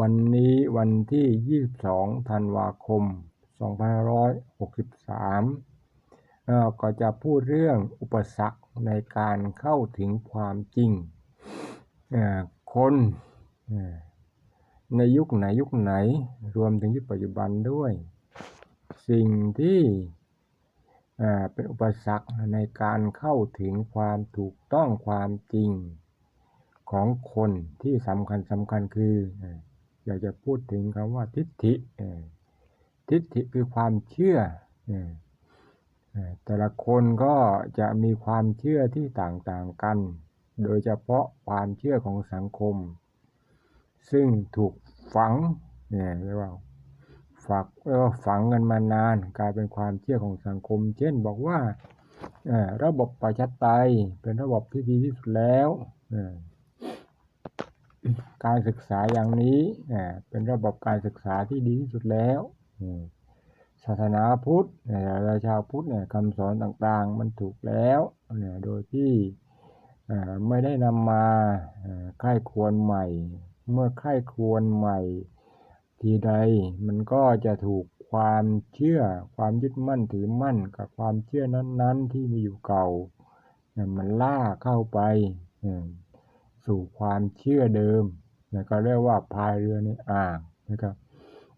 วันนี้วันที่ 22 ธันวาคม 2563เราก็จะพูดเรื่องอุปสรรคในการเข้าถึงความจริง คนในยุคไหนยุคไหนรวมถึงยุคปัจจุบันด้วย สิ่งที่เป็นอุปสรรคในการเข้าถึงความถูกต้องความจริงของคนที่สำคัญสำคัญคือ อยากจะพูดถึงคำว่าทิฏฐิทิฏฐิคือความเชื่อแต่ละคนก็จะมีความเชื่อที่ต่างๆกัน โดยเฉพาะความเชื่อของสังคม ซึ่งถูกฝังเนี่ยเรียกว่าฝักเออฝังกันมานาน กลายเป็นความเชื่อของสังคม เช่นบอกว่าระบบประชาธิปไตยเป็นระบบที่ดีที่สุดแล้ว การศึกษาอย่างนี้เป็นระบบการศึกษาที่ดีที่สุดแล้วศาสนาพุทธเราชาวพุทธเนี่ยคำสอนต่างๆ มันถูกแล้วเนี่ยโดยที่ไม่ได้นำมาใคร่ควรใหม่ เมื่อใคร่ควรใหม่ ทีใดมันก็จะถูกความเชื่อความยึดมั่นถือมั่นกับความเชื่อนั้น ๆ ที่มีอยู่เก่ามันล่าเข้าไป สู่ความเชื่อเดิมนะก็เรียกว่าพายเรือในอ่างนะครับ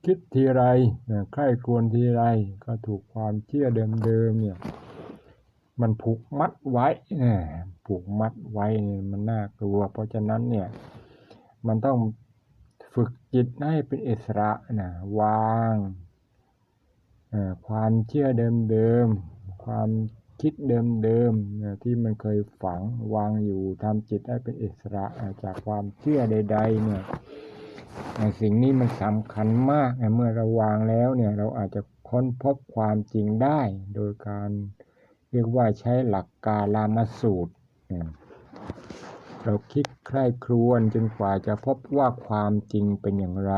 คิดทีไรนะใคร่ควรทีไรก็ถูกความเชื่อเดิมๆเนี่ยมันผูกมัดไว้นะผูกมัดไว้เนี่ยมันน่ากลัว เพราะฉะนั้นเนี่ยมันต้องฝึกจิตให้เป็นอิสระนะวางความเชื่อเดิมๆความ คิดเดิมๆที่มันเคยฝังวางอยู่ทำจิตให้เป็นอิสระจากความเชื่อใด ๆ เนี่ยสิ่งนี้มันสำคัญมากเมื่อเราวางแล้วเนี่ยเราอาจจะค้นพบความจริงได้ โดยการเรียกว่าใช้หลักการลามาสูตร เราคิดใคร่ครวญจนกว่าจะพบว่าความจริงเป็นอย่างไร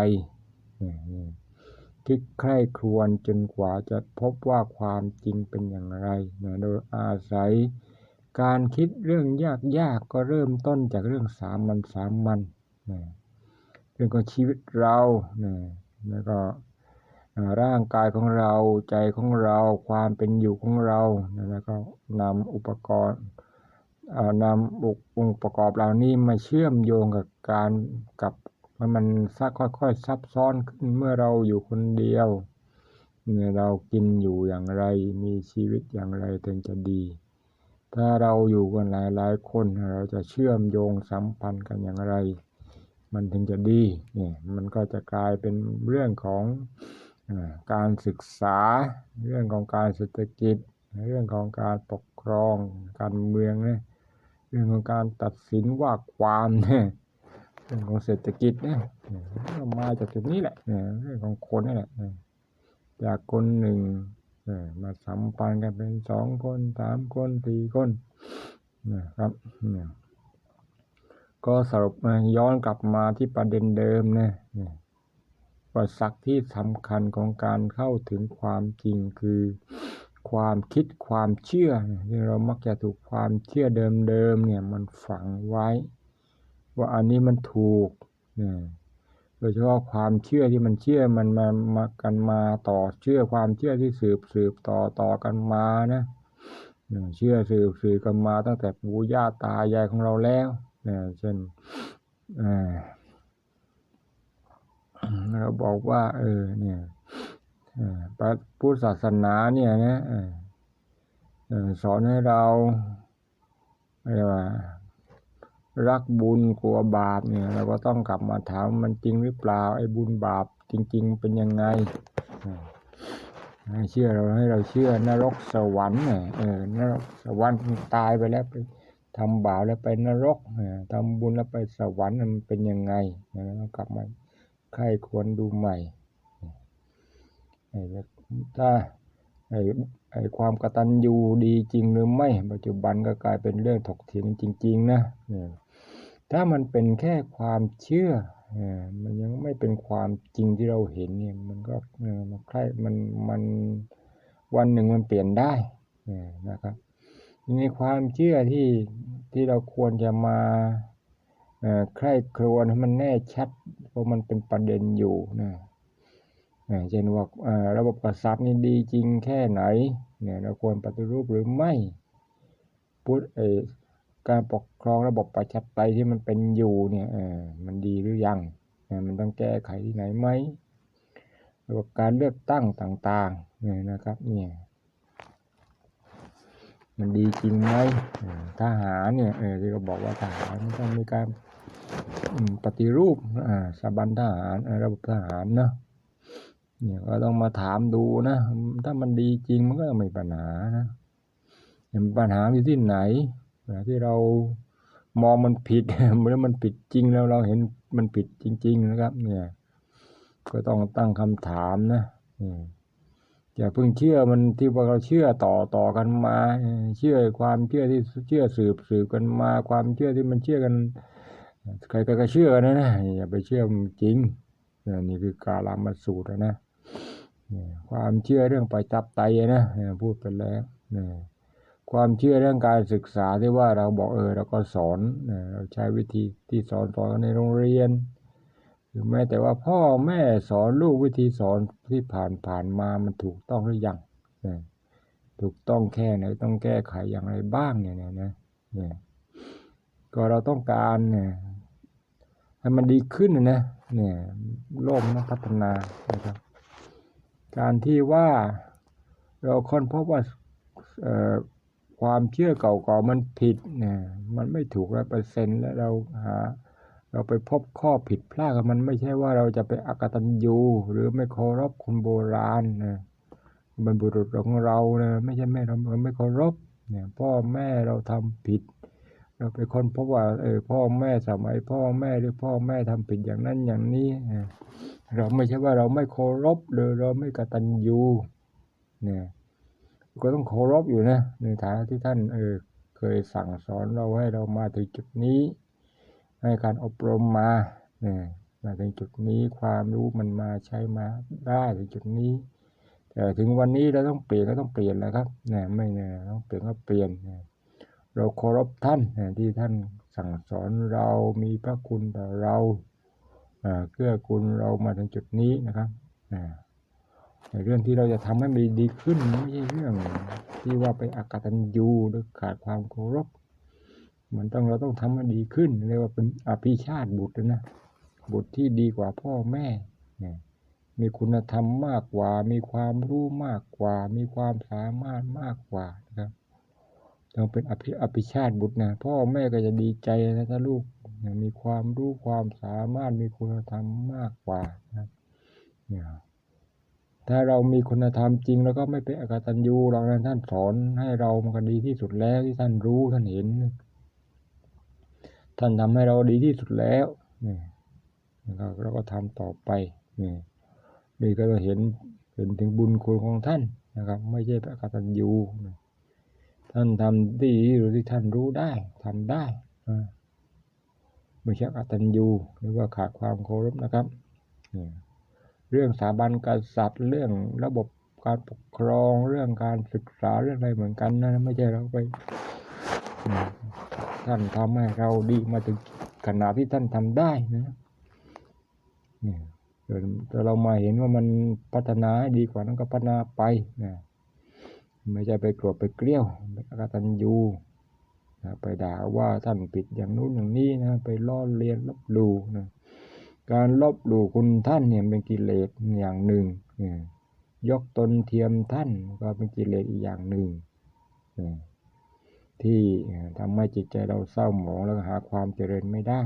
คิดใคร่ครวญจนกว่าจะพบว่าความจริงเป็นอย่างไรนะโดยอาศัย การคิดเรื่องยากๆก็เริ่มต้นจากเรื่องสามัญสามัญนะเรื่องของชีวิตเรานะแล้วก็ร่างกายของเราใจของเราความเป็นอยู่ของเราแล้วก็นำอุปกรณ์นำองค์ประกอบเหล่านี้มาเชื่อมโยงกับการกับ มันซักค่อยๆ ซับซ้อนขึ้นเมื่อเราอยู่คนเดียวเมื่อเรากินอยู่อย่างไรมีชีวิตอย่างไรถึงจะดี ถ้าเราอยู่กันหลายๆคนเราจะเชื่อมโยงสัมพันธ์กันอย่างไร มันถึงจะดีเนี่ยมันก็จะกลายเป็นเรื่องของการศึกษา เรื่องของการเศรษฐกิจ เรื่องของการปกครองการเมืองเนี่ยเรื่องของการตัดสินว่าความเนี่ย เรื่องของเศรษฐกิจเนี่ยมาจากจุดนี้แหละเรื่องของคนนี่แหละจากคนหนึ่งมาสัมพันธ์กันเป็นสองคนสามคนสี่คนนะครับก็สรุปมาย้อนกลับมาที่ประเด็นเดิมนะประสักที่สำคัญของการเข้าถึงความจริงคือ ความคิดความเชื่อที่เรามักจะถูกความเชื่อเดิมๆเนี่ยมันฝังไว้ ว่าอันนี้มันถูกเนี่ยโดยเฉพาะความเชื่อที่มันเชื่อมันมามากันมาต่อเชื่อความเชื่อที่สืบสืบต่อต่อกันมานะเชื่อสืบสืบกันมาตั้งแต่ปู่ย่าตายายของเราแล้วนะเช่นเราบอกว่า เออ เนี่ยพระพุทธศาสนาเนี่ยนะสอนให้เราอะไรว่า รักบุญกลัวบาปเนี่ยเราก็ต้องกลับมาถามมันจริงหรือเปล่าไอ้บุญบาปจริง ๆ เป็นยังไงให้เชื่อเราให้เราเชื่อนรกสวรรค์เนี่ยเออนรกสวรรค์ตายไปแล้วไปทำบาปแล้วไปนรกทำบุญแล้วไปสวรรค์มันเป็นยังไงเรากลับมาใครควรดูใหม่ถ้า ไอ้ไอ้ความกตัญญูดีจริงหรือไม่ ปัจจุบันก็กลายเป็นเรื่องถกเถียงจริง ๆ นะถ้ามันเป็นแค่ความเชื่อมันยังไม่เป็นความจริงที่เราเห็นเนี่ยมันก็มันใครมันมันวันหนึ่งมันเปลี่ยนได้นะครับในความเชื่อที่ที่เราควรจะมาใคร่ครวญให้มันแน่ชัด เพราะมันเป็นประเด็นอยู่นะ เช่นว่าเอ่อระบบกษัตริย์นี่ดีจริงแค่ไหนเนี่ยเราควรปฏิรูปหรือไม่พุทธเออการปกครองระบบประชาธิปไตยที่มันเป็นอยู่เนี่ยเออมันดีหรือยังเออมันต้องแก้ไขที่ไหนไหมระบบการเลือกตั้งต่างๆเนี่ยนะครับเนี่ยมันดีจริงไหมทหารเนี่ยเออที่เขาบอกว่าทหารมันต้องมีการปฏิรูปอ่าสถาบันทหารระบบทหารเนาะ เนี่ยก็ต้องมาถามดูนะ ถ้ามันดีจริงมันก็ไม่ปัญหานะเนี่ยปัญหาอยู่ที่ไหนปัญหาที่เรามองมันผิดเมื่อมันผิดจริงแล้วเราเห็นมันผิดจริง ๆ นะครับ เนี่ย ก็ต้องตั้งคำถามนะอืมอย่าเพิ่งเชื่อมันที่ว่าเราเชื่อต่อต่อกันมา เชื่อความเชื่อที่เชื่อสืบสืบกันมา ความเชื่อที่มันเชื่อกันใครๆก็เชื่อนะนะอย่าไปเชื่อมจริงนะนี่คือกาลามาสูตรนะ ความเชื่อเรื่องไปจับไตนะพูดไปแล้วนะความเชื่อเรื่องการศึกษาที่ว่าเราบอกเออเราก็สอนนะเราใช้วิธีที่สอนสอนในโรงเรียนหรือแม้แต่ว่าพ่อแม่สอนลูกวิธีสอนที่ผ่านผ่านมามันถูกต้องหรือยังนะถูกต้องแค่ไหนต้องแก้ไขอย่างไรบ้างเนี่ยนะนะเนี่ยก็เราต้องการเนี่ยให้มันดีขึ้นนะเนี่ยโลกมันพัฒนานะครับ การที่ว่าเราค้นพบว่าความเชื่อเก่าๆมันผิดเนี่ยมันไม่ถูกร้อยเปอร์เซ็นต์แล้วเราหาเราไปพบข้อผิดพลาดกับมันไม่ใช่ว่าเราจะไปอักตัญญูหรือไม่เคารพคนโบราณนะบรรพบุรุษของเรานะไม่ใช่แม่เราเราไม่เคารพเนี่ยพ่อแม่เราทำผิด เราไปค้นพบว่าเออพ่อแม่สมัยพ่อแม่หรือพ่อแม่ทำผิดอย่างนั้นอย่างนี้เราไม่ใช่ว่าเราไม่เคารพหรือเราไม่กตัญญูเนี่ยก็ต้องเคารพอยู่นะในฐานะที่ท่านเออเคยสั่งสอนเราให้เรามาถึงจุดนี้ ให้การอบรมมาเนี่ยมาถึงจุดนี้ความรู้มันมาใช้มาได้ถึงจุดนี้แต่ถึงวันนี้เราต้องเปลี่ยนก็ต้องเปลี่ยนแล้วครับเนี่ยไม่เนี่ยต้องเปลี่ยนก็เปลี่ยนเนี่ย เราเคารพท่านที่ท่านสั่งสอนเรามีพระคุณต่อเราเกื้อกูลเรามาถึงจุดนี้นะครับในเรื่องที่เราจะทำให้มันดีขึ้นไม่ใช่เรื่องที่ว่าไปอากตัญญูหรือขาดความเคารพมันต้องเราต้องทำให้ดีขึ้นเรียกว่าเป็นอภิชาติบุตรนะบุตรที่ดีกว่าพ่อแม่มีคุณธรรมมากกว่า มีความรู้มากกว่า มีความสามารถมากกว่านะครับ ต้องเป็นอภิอภิชาติบุตรนะพ่อแม่ก็จะดีใจนะถ้าลูกมีความรู้ความสามารถมีคุณธรรมมากกว่านะเนี่ยถ้าเรามีคุณธรรมจริง แล้วก็ไม่เป็นอกตัญญูหรอกนท่านสอนให้เรามันก็ดีที่สุดแล้วที่ท่านรู้ท่านเห็น ท่านทำให้เราดีที่สุดแล้วนี่นะครับเราก็ทำต่อไปนี่นี่ก็จะเห็นเห็นถึงบุญคุณของท่านนะครับ ไม่ใช่พระกตัญญูนะ ท่านทำดีหรือที่ท่านรู้ได้ทำได้ไม่ใช่กตัญญูหรือว่าขาดความเคารพนะครับ เรื่องสถาบันกษัตริย์ เรื่องระบบการปกครอง เรื่องการศึกษาเรื่องอะไรเหมือนกันนะไม่ใช่เราไปท่านทำให้เราดีมาถึงขนาดที่ท่านทำได้นะเนี่ยแต่เรามาเห็นว่ามันพัฒนาดีกว่านั้นก็พัฒนาไปนะ ไม่ใช่ไปโกรธไปเกลี้ยวไปอกตัญญูนะไปด่าว่าท่านผิดอย่างนู้นอย่างนี้นะไปล้อเลียนลบหลู่นะการลบหลู่คุณท่านเนี่ยเป็นกิเลสอย่างหนึ่งยกตนเทียมท่านก็เป็นกิเลสอีกอย่างหนึ่งที่ทำให้จิตใจเราเศร้าหมองแล้วหาความเจริญไม่ได้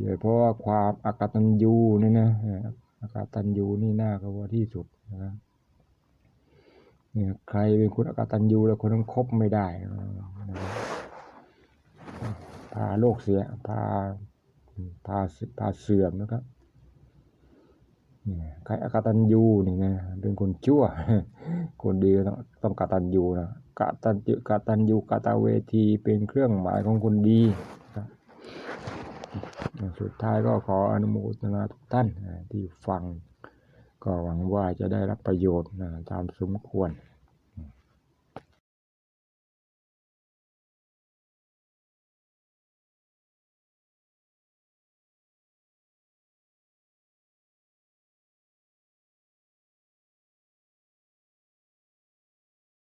โดยเพราะว่าความอากตัญญูนี่นะอากตัญญูนี่น่ากลัวที่สุดนะครับ เนี่ยใครเป็นคนอากตัญญูแล้วคนนั้นคบไม่ได้พาโลกเสียพาพาพาเสื่อมนะครับเนี่ยใครอากตัญญูนี่นะเป็นคนชั่ว คนดีต้องต้องกตัญญูนะกตัญญูกตัญญูกตเวทีเป็นเครื่องหมายของคนดีสุดท้ายก็ขออนุโมทนาทุกท่านที่ฟัง ก็หวังว่าจะได้รับประโยชน์ตามสมควร